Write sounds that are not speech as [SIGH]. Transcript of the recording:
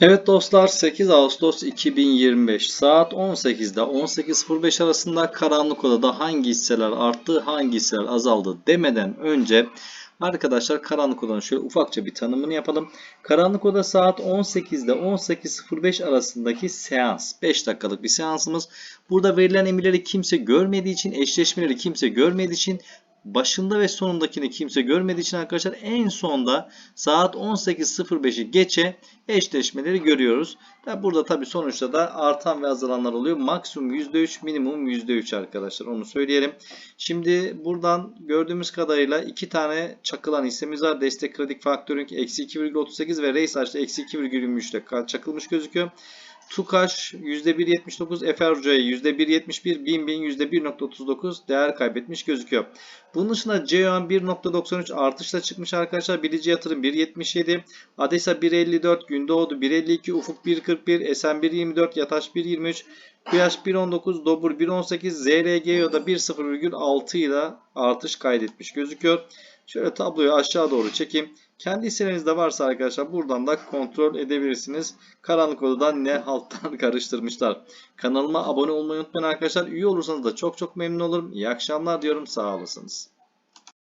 Evet dostlar 8 Ağustos 2025 saat 18'de 18.05 arasında karanlık odada hangi hisseler arttı hangi hisseler azaldı demeden önce arkadaşlar karanlık odanın şöyle ufakça bir tanımını yapalım. Karanlık oda saat 18'de 18.05 arasındaki seans 5 dakikalık bir seansımız. Burada verilen emirleri kimse görmediği için eşleşmeleri kimse görmediği için başında ve sonundakini kimse görmediği için arkadaşlar en sonda saat 18.05'i geçe eşleşmeleri görüyoruz. Burada tabi sonuçta da artan ve azalanlar oluyor. Maksimum %3 minimum %3 arkadaşlar onu söyleyelim. Şimdi buradan gördüğümüz kadarıyla iki tane çakılan hissemiz var. Destek Kredi Faktörünk eksi 2,38 ve Reysaç'ta eksi 2,23 ile çakılmış gözüküyor. Tukaş %1.79, Efer Hoca'ya %1.71, Bin Bin %1.39 değer kaybetmiş gözüküyor. Bunun dışında Ceoğan 1.93 artışla çıkmış arkadaşlar. Bilici yatırım 1.77, Adesa 1.54, Gündoğdu 1.52, Ufuk 1.41, Esen 1.24, Yataş 1.23, Kuyaş 1.19, Dobur 1.18, ZRGO da 1.0,6 ile artış kaydetmiş gözüküyor. Şöyle tabloyu aşağı doğru çekeyim. Kendi hisselerinizde varsa arkadaşlar buradan da kontrol edebilirsiniz. Karanlık odadan ne halttan [LAUGHS] karıştırmışlar. Kanalıma abone olmayı unutmayın arkadaşlar. Üye olursanız da çok çok memnun olurum. İyi akşamlar diyorum. Sağ olasınız.